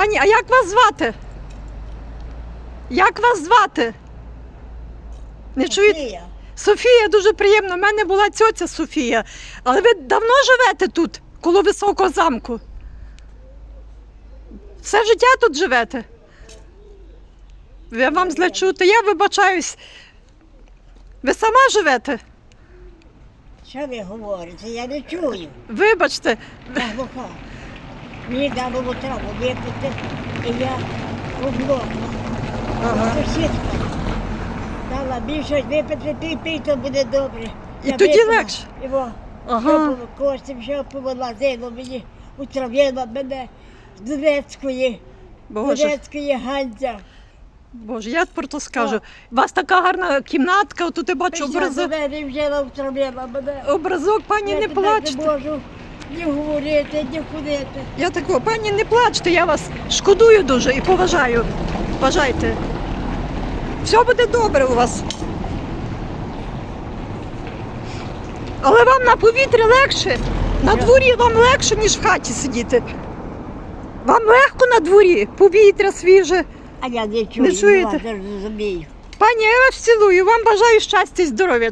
Пані, а як вас звати? Як вас звати? Не чуєте? Софія. Софія, дуже приємно. У мене була цьоця Софія. Але ви давно живете тут, коло високого замку? Все життя тут живете? Я вам зле чути. Я вибачаюсь. Ви сама живете? Що ви говорите? Я не чую. Вибачте, Я глуха. Мені дали траву випити, і я оглохла. Ага. Сусідка дала більше випити, пий, пий, то буде добре. І Я тоді випила. легше. І во, Ага. що коштів, що повилазило мені, утравила мене з Донецької, Боже, Донецької. Боже, я про то скажу. У вас така гарна кімнатка, тут я бачу образок. мене вже втравила мене. Образок, пані, я не тепер плачте. не можу ні говорити, ні ходити. Я такого, пані, не плачте, я вас шкодую дуже і поважаю. Бажайте. Все буде добре у вас. Але вам на повітрі легше. На дворі вам легше, ніж в хаті сидіти. Вам легко на дворі, повітря свіже. А я не чую, Не чуєте? не розумію. Пані, я вас цілую, вам бажаю щастя і здоров'я.